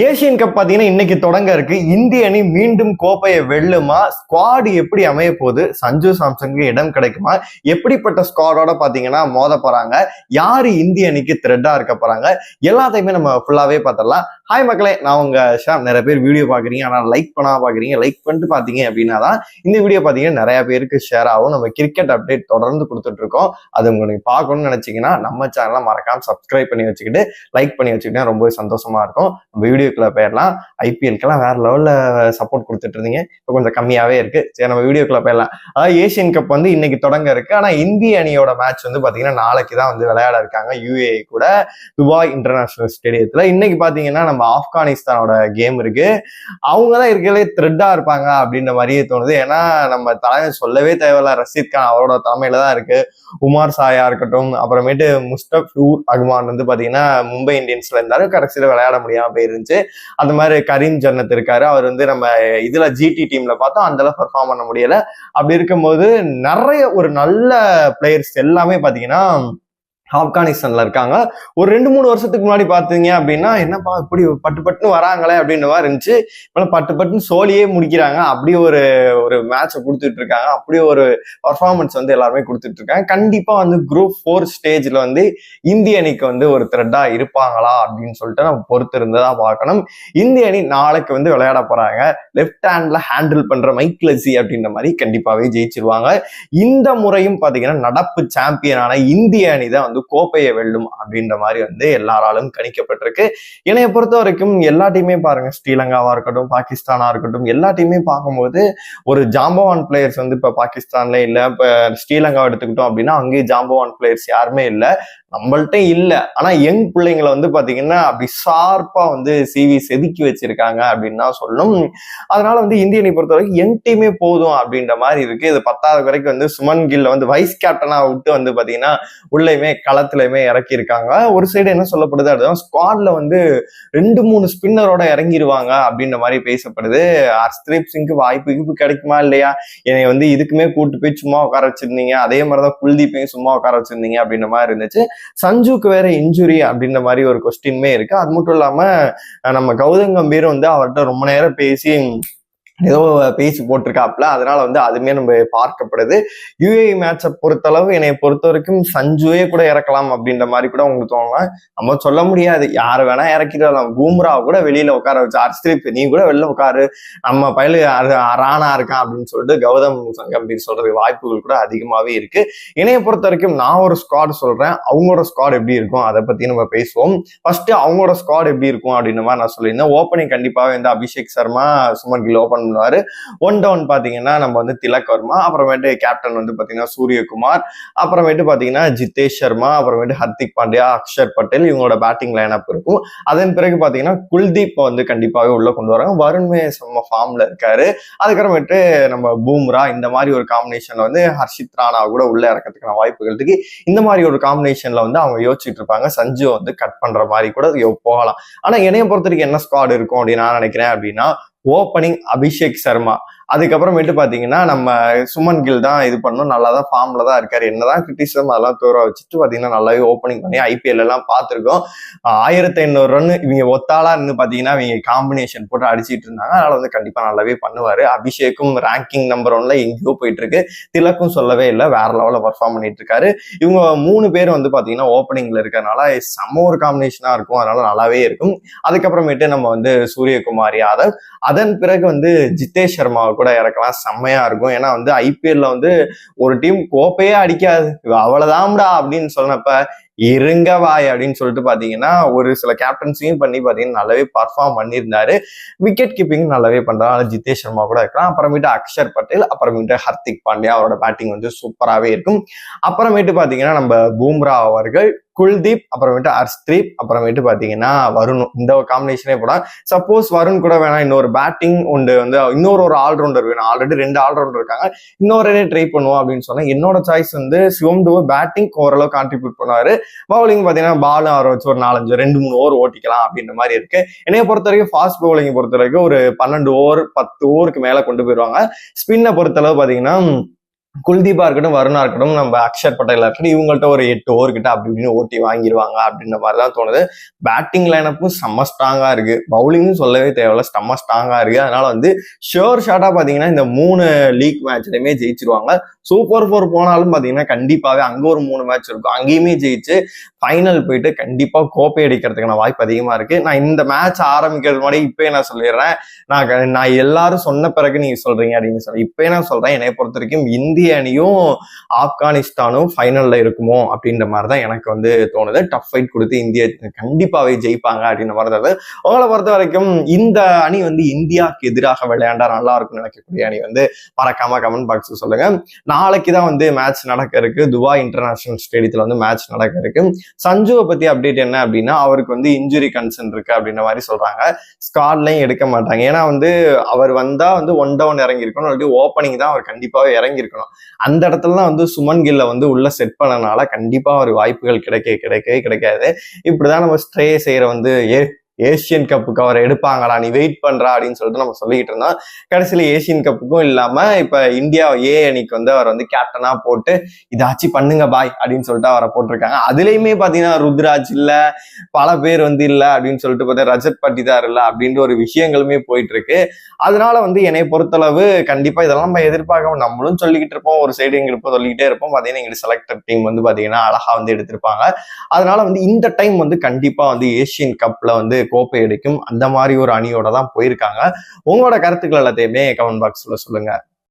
Asian cup பார்த்தீங்கன்னா இன்னைக்கு தொடங்க இருக்கு. இந்திய அணி மீண்டும் கோப்பையை வெல்லுமா? ஸ்குவாடு எப்படி அமைய போகுது? சஞ்சு சாம்சங்க்கு இடம் கிடைக்குமா? எப்படிப்பட்ட ஸ்குவாடோட பார்த்தீங்கன்னா மோத போறாங்க? யாரு இந்திய அணிக்கு த்ரெட்டா இருக்க போறாங்க? எல்லாத்தையுமே நம்ம ஃபுல்லாவே பார்த்தலாம் ஹாய் மக்களே நான் உங்க ஷாம். நிறைய பேர் வீடியோ பாக்குறீங்க ஆனா லைக் பண்ணா பாக்குறீங்க லைக் பண்ணிட்டு பாத்தீங்க அப்படின்னா தான் இந்த வீடியோ பாத்தீங்கன்னா நிறைய பேருக்கு ஷேர் ஆகும். நம்ம கிரிக்கெட் அப்டேட் தொடர்ந்து கொடுத்துட்டு இருக்கோம் அது உங்களுக்கு பார்க்கணும்னு நினைச்சீங்கன்னா நம்ம சேனலை மறக்காம சப்ஸ்கிரைப் பண்ணி வச்சுக்கிட்டு லைக் பண்ணி வச்சுக்கிட்டா ரொம்பவே சந்தோஷமா இருக்கும். நம்ம வீடியோக்குள்ள போயிடலாம். ஐபிஎல்க்கெல்லாம் வேற லெவல்ல சப்போர்ட் கொடுத்துட்டு இருந்தீங்க இப்போ கொஞ்சம் கம்மியாவே இருக்கு. சரி நம்ம வீடியோக்குள்ள போயிடலாம். அதாவது ஏசியன் கப் வந்து இன்னைக்கு தொடங்க இருக்கு. ஆனா இந்திய அணியோட மேட்ச் வந்து பாத்தீங்கன்னா நாளைக்கு தான் வந்து விளையாட இருக்காங்க. யூஏ கூட. துபாய் இன்டர்நேஷனல் ஸ்டேடியத்துல இன்னைக்கு பாத்தீங்கன்னா நம்ம ஆப்கானிஸ்தானோட கேம் இருக்கு. அவங்க தான் இருக்கிறதே த்ரெட்டா இருப்பாங்க அப்படின்ற மாதிரியே தோணுது. ஏன்னா நம்ம தலைமை சொல்லவே தேவையில்ல. ரஷீத் கான் அவரோட தலைமையில தான் இருக்கு. உமார் சாயா இருக்கட்டும் அப்புறமேட்டு முஸ்டபியூர் அகுமான் வந்து பாத்தீங்கன்னா மும்பை இந்தியன்ஸ்ல இருந்தாரு. கடைசியில விளையாட முடியாம போயிருந்துச்சு. அந்த மாதிரி கரீம் ஜன்னத் இருக்காரு. அவர் வந்து நம்ம இதுல ஜிடி டீம்ல பார்த்தோம். அந்த அளவு பெர்ஃபார்ம் பண்ண முடியல. அப்படி இருக்கும்போது நிறைய ஒரு நல்ல பிளேயர்ஸ் எல்லாமே பாத்தீங்கன்னா ஆப்கானிஸ்தான்ல இருக்காங்க. ஒரு ரெண்டு மூணு வருஷத்துக்கு முன்னாடி பாத்தீங்க அப்படின்னா என்னப்பா இப்படி பட்டு பட்டுன்னு வராங்களே அப்படின்ற மாதிரி இருந்துச்சு. இப்பெல்லாம் பட்டு பட்டுன்னு சோழியே முடிக்கிறாங்க. அப்படி ஒரு ஒரு மேட்சை கொடுத்துட்டு இருக்காங்க. அப்படி ஒரு பர்ஃபார்மன்ஸ் வந்து எல்லாருமே கொடுத்துட்டு இருக்காங்க. கண்டிப்பா வந்து குரூப் ஃபோர் ஸ்டேஜ்ல வந்து இந்திய அணிக்கு வந்து ஒரு த்ரெட்டா இருப்பாங்களா அப்படின்னு சொல்லிட்டு நம்ம பொறுத்து இருந்ததா பார்க்கணும். இந்திய அணி நாளைக்கு வந்து விளையாட போறாங்க. லெஃப்ட் ஹேண்ட்ல ஹேண்டில் பண்ற மைக்லசி அப்படின்ற மாதிரி கண்டிப்பாவே ஜெயிச்சிருவாங்க. இந்த முறையும் பாத்தீங்கன்னா நடப்பு சாம்பியனான இந்திய அணி தான் வந்து கோப்பையை வெல்லும் அப்படின்ற மாதிரி வந்து எல்லாராலும் கணிக்கப்பட்டிருக்கு. என்னைய பொறுத்த வரைக்கும் எல்லா டீமே பாருங்க ஸ்ரீலங்காவா இருக்கட்டும் பாகிஸ்தானா இருக்கட்டும் எல்லா டீமே பார்க்கும்போது ஒரு ஜாம்பவான் பிளேயர்ஸ் வந்து இப்ப பாகிஸ்தான்ல இல்ல இப்ப ஸ்ரீலங்கா எடுத்துக்கிட்டோம் அப்படின்னா அங்கேயும் ஜாம்பவான் பிளேயர்ஸ் யாருமே இல்லை நம்மள்ட்ட இல்ல. ஆனா யங் பிள்ளைங்களை வந்து பாத்தீங்கன்னா அப்படி ஷார்ப்பா வந்து சிவி செதுக்கி வச்சிருக்காங்க அப்படின்னு தான் சொல்லணும். அதனால வந்து இந்திய அணி பொறுத்த வரைக்கும் யங் டீமே போதும் அப்படின்ற மாதிரி இருக்கு. இது பத்தாவது வரைக்கும் வந்து சுமன் கில்ல வந்து வைஸ் கேப்டனா விட்டு வந்து பாத்தீங்கன்னா உள்ளயுமே களத்துலயுமே இறக்கியிருக்காங்க. ஒரு சைடு என்ன சொல்லப்படுது அதுதான் ஸ்குவாட்ல வந்து ரெண்டு மூணு ஸ்பின்னரோட இறங்கிடுவாங்க அப்படின்ற மாதிரி பேசப்படுது. ஹர்ஸ்தீப் சிங்க்கு வாய்ப்பு கிப்பு கிடைக்குமா இல்லையா? என்னை வந்து இதுக்குமே கூட்டு போய் சும்மா உட்கார வச்சிருந்தீங்க. அதே மாதிரிதான் குல்தீப்பையும் சும்மா உட்கார வச்சிருந்தீங்க அப்படின்ற மாதிரி இருந்துச்சு. சஞ்சுக்கு வேற இன்ஜுரி அப்படின்ற மாதிரி ஒரு கொஸ்டின்மே இருக்கு. அது மட்டும் இல்லாம நம்ம கௌதம் கம்பீர் வந்து அவர்கிட்ட ரொம்ப நேரம் பேசி ஏதோ பேசி போட்டிருக்காப்ல அதனால வந்து அதுமே நம்ம பார்க்கப்படுது. யூஏஇ மேட்சை பொறுத்தளவு என்னை பொறுத்த வரைக்கும் சஞ்சுவே கூட இறக்கலாம் அப்படின்ற மாதிரி கூட உங்களுக்கு தோணலாம் நம்ம சொல்ல முடியாது. யார் வேணா இறக்கிடலாம். பூம்ரா கூட வெளியில உட்கார வச்சு அர்ஸ்திரிப் நீ கூட வெளில உட்காரு. நம்ம பயில ராணா இருக்கான் அப்படின்னு சொல்லிட்டு கௌதம் கம்பீர் சொல்றது வாய்ப்புகள் கூட அதிகமாவே இருக்கு. என்னைய பொறுத்த வரைக்கும் நான் ஒரு ஸ்குவாட் சொல்றேன். அவங்களோட ஸ்குவாட் எப்படி இருக்கும்? அதை பத்தி நம்ம பேசுவோம். ஃபர்ஸ்ட் அவங்களோட ஸ்குவாட் எப்படி இருக்கும் அப்படின்னு மாதிரி நான் சொல்லியிருந்தேன். ஓப்பனிங் கண்டிப்பாக இந்த அபிஷேக் சர்மா சுமன் கில் ஓப்பன் பண்ணுவார் ஒன் டவுன் பாத்தீங்கன்னா நம்ம வந்து திலக் வர்மா அப்புறமேட்டு கேப்டன் வந்து பாத்தீங்கன்னா சூரியகுமார் அப்புறமேட்டு பாத்தீங்கன்னா ஜிதேஷ் சர்மா அப்புறமேட்டு ஹர்திக் பாண்டியா அக்ஷர் பட்டேல் இவங்களோட பேட்டிங் லைனப் இருக்கும். அதன் பிறகு பாத்தீங்கன்னா குல்தீப் வந்து கண்டிப்பாக உள்ள கொண்டு வராங்க. வருண்மே செம்ம ஃபார்ம்ல இருக்காரு. அதுக்கப்புறமேட்டு நம்ம பூம்ரா இந்த மாதிரி ஒரு காம்பினேஷன்ல வந்து ஹர்ஷித் ராணா கூட உள்ள இறக்கிறதுக்கான வாய்ப்புகள் இருக்கு. இந்த மாதிரி ஒரு காம்பினேஷன்ல வந்து அவங்க யோசிச்சுட்டு இருப்பாங்க. சஞ்சு வந்து கட் பண்ற மாதிரி கூட போகலாம். ஆனா என்னைய பொறுத்த வரைக்கும் என்ன ஸ்குவாட் இருக்கும் அப்படின்னு நான் நினைக்கிறேன் அப்படின்னா ஓப்பனிங் அபிஷேக் சர்மா. அதுக்கப்புறமேட்டு பார்த்தீங்கன்னா நம்ம சுமன் கில் தான் இது பண்ணோம் நல்லா தான் ஃபார்மில் தான் இருக்கார். என்னதான் கிரிட்டிசிசம் அதெல்லாம் தூர வச்சுட்டு பார்த்தீங்கன்னா நல்லாவே ஓப்பனிங் பண்ணி ஐபிஎல் எல்லாம் பார்த்துருக்கோம் ஆயிரத்தி ஐநூறு ரன் இவங்க ஒத்தாளா இருந்து பார்த்தீங்கன்னா இவங்க காம்பினேஷன் போட்டு அடிச்சிட்டு இருந்தாங்க. அதனால வந்து கண்டிப்பாக நல்லாவே பண்ணுவார். அபிஷேக்கும் ரேங்கிங் நம்பர் ஒன்ல எங்கேயோ போயிட்டு இருக்கு திலக்கும் சொல்லவே இல்லை. வேற லெவலில் பர்ஃபார்ம் பண்ணிட்டு இருக்காரு இவங்க மூணு பேர் வந்து பார்த்தீங்கன்னா ஓப்பனிங்ல இருக்கிறனால செம்ம ஒரு காம்பினேஷனாக இருக்கும். அதனால நல்லாவே இருக்கும். அதுக்கப்புறமேட்டு நம்ம வந்து சூரியகுமார் யாதவ். அதன் பிறகு வந்து ஜித்தேஷ் சர்மாவுக்கு கூட இறக்கலாம். செம்மையா இருக்கும். ஏன்னா வந்து ஐபிஎல்ல வந்து ஒரு டீம் கோப்பையே அடிக்காது. அவ்வளவுதான்டா அப்படின்னு சொன்னப்ப இருங்க வாய் அப்படின்னு சொல்லிட்டு பார்த்தீங்கன்னா ஒரு சில கேப்டன்ஸையும் பண்ணி பார்த்தீங்கன்னா நல்லாவே பர்ஃபார்ம் பண்ணியிருந்தாரு. விக்கெட் கீப்பிங் நல்லாவே பண்ணுறாரு ஜிதேஷ் சர்மா கூட இருக்கலாம். அப்புறமேட்டு அக்ஷர் பட்டேல் அப்புறமேட்டு ஹர்திக் பாண்டியா அவரோட பேட்டிங் வந்து சூப்பராகவே இருக்கும். அப்புறமேட்டு பார்த்தீங்கன்னா நம்ம பூம்ரா அவர்கள் குல்தீப் அப்புறமேட்டு அர்ஸ்தீப் அப்புறமேட்டு பார்த்தீங்கன்னா வருண். இந்த காம்பினேஷனே போட சப்போஸ் வருண் கூட வேணாம் இன்னொரு பேட்டிங் ஒன்று வந்து இன்னொரு ஒரு ஆல்ரவுண்டர் வேணும். ஆல்ரெடி ரெண்டு ஆல்ரவுண்டர் இருக்காங்க. இன்னொரு ட்ரை பண்ணுவோம் அப்படின்னு சொன்னா என்னோட சாய்ஸ் வந்து சிவம் துவ பேட்டிங் ஓரளவு கான்ட்ரிபியூட் பண்ணுவாரு. பவுலிங் பாத்தீங்கன்னா பாலும் அவரை வச்சு ஒரு நாலஞ்சு ரெண்டு மூணு ஓவர் ஓட்டிக்கலாம் அப்படின்ற மாதிரி இருக்கு. என்னைய பொறுத்த வரைக்கும் ஃபாஸ்ட் பவுலிங் பொறுத்த வரைக்கும் ஒரு பன்னெண்டு ஓவர் பத்து ஓவருக்கு மேல கொண்டு போயிடுவாங்க ஸ்பின்னை பொறுத்தளவு பாத்தீங்கன்னா குல்தீபா இருக்கட்டும் வருணா இருக்கட்டும் நம்ம அக்ஷர் பட்டேலா இருக்கட்டும் இவங்கள்ட்ட ஒரு எட்டு ஓவர் கிட்ட அப்படி இப்படின்னு ஓட்டி வாங்கிடுவாங்க அப்படின்ற மாதிரி தான் தோணுது பேட்டிங் லைனப்பும் செம்ம ஸ்ட்ராங்கா இருக்கு. பவுலிங்னு சொல்லவே தேவையில்ல செம்ம ஸ்ட்ராங்கா இருக்கு. அதனால வந்து ஷோர் ஷாட்டா பாத்தீங்கன்னா இந்த மூணு லீக் மேட்ச்லயுமே ஜெயிச்சிருவாங்க. சூப்பர் ஃபோர் போனாலும் பாத்தீங்கன்னா கண்டிப்பாவே அங்க ஒரு மூணு மேட்ச் இருக்கும். அங்கேயுமே ஜெயிச்சு ஃபைனல் போயிட்டு கண்டிப்பா கோப்பை அடிக்கிறதுக்கான வாய்ப்பு அதிகமா இருக்கு. நான் இந்த மேட்ச் ஆரம்பிக்கிறது முன்னாடி இப்பயே நான் சொல்லிடுறேன்? நான் நான் எல்லாரும் சொன்ன பிறகு நீங்க சொல்றீங்க அப்படின்னு சொல்லி இப்பயே நான் சொல்றேன். என்னை பொறுத்த வரைக்கும் இந்திய இந்திய அணியும் ஆப்கானிஸ்தானும் ஃபைனல்ல இருக்குமோ அப்படின்ற மாதிரி தான் எனக்கு வந்து தோணுது. டஃப் ஃபைட் கொடுத்து இந்திய கண்டிப்பாகவே ஜெயிப்பாங்க அப்படின்ற மாதிரி தான் உங்களை பொறுத்த வரைக்கும் இந்த அணி வந்து இந்தியாவுக்கு எதிராக விளையாண்டா நல்லா இருக்கும்னு நினைக்கக்கூடிய அணி வந்து மறக்காம கமெண்ட் பாக்ஸ் சொல்லுங்க. நாளைக்கு தான் வந்து மேட்ச் நடக்க இருக்கு. துபாய் இன்டர்நேஷனல் ஸ்டேடியத்தில் வந்து மேட்ச் நடக்க இருக்கு. சஞ்சுவை பத்தி அப்டேட் என்ன அப்படின்னா அவருக்கு வந்து இன்ஜுரி கன்சர்ன் இருக்கு அப்படின்ற மாதிரி சொல்றாங்க. ஸ்காட்லையும் எடுக்க மாட்டாங்க. ஏன்னா வந்து அவர் வந்தா வந்து ஒன் டவுன் இறங்கியிருக்கணும். இல்லாட்டி ஓப்பனிங் தான் அவர் கண்டிப்பாகவே இறங்கியிருக்கணும். அந்த இடத்துல தான் வந்து சுமன் கில்ல வந்து உள்ள செட் பண்ணனால கண்டிப்பா ஒரு வாய்ப்புகள் கிடைக்க கிடைக்கவே கிடைக்காது. இப்படிதான் நம்ம ஸ்ட்ரே செய்யற வந்து ஏ ஏசியன் கப்புக்கு அவரை எடுப்பாங்களா? நீ வெயிட் பண்றா அப்படின்னு சொல்லிட்டு நம்ம சொல்லிக்கிட்டு இருந்தோம். கடைசியில ஏசியன் கப்புக்கும் இல்லாம இப்ப இந்தியா ஏ அணிக்கு வந்து அவர் வந்து கேப்டனா போட்டு இதாச்சும் பண்ணுங்க பாய் அப்படின்னு சொல்லிட்டு அவரை போட்டிருக்காங்க. அதுலயுமே பாத்தீங்கன்னா ருத்ராஜ் இல்ல பல பேர் வந்து இல்ல அப்படின்னு சொல்லிட்டு பார்த்தா ரஜத் பட்டிதார் இல்ல அப்படின்ற ஒரு விஷயங்களுமே போயிட்டு இருக்கு அதனால வந்து என்னை பொறுத்தளவு கண்டிப்பா இதெல்லாம் நம்ம எதிர்பார்க்க நம்மளும் சொல்லிக்கிட்டு இருப்போம். ஒரு சைடு எங்களுக்கு சொல்லிக்கிட்டே இருப்போம். பாத்தீங்கன்னா எங்களுக்கு செலக்டட் டீம் வந்து பாத்தீங்கன்னா அழகா வந்து எடுத்திருப்பாங்க. அதனால வந்து இந்த டைம் வந்து கண்டிப்பா வந்து ஏசியன் கப்ல வந்து கோப்பை அடிக்கும் அந்த மாதிரி ஒரு அணியோட தான் போயிருக்காங்க. உங்களோட கருத்துக்கள் எல்லாத்தையுமே கமெண்ட் பாக்ஸ்ல சொல்லுங்க.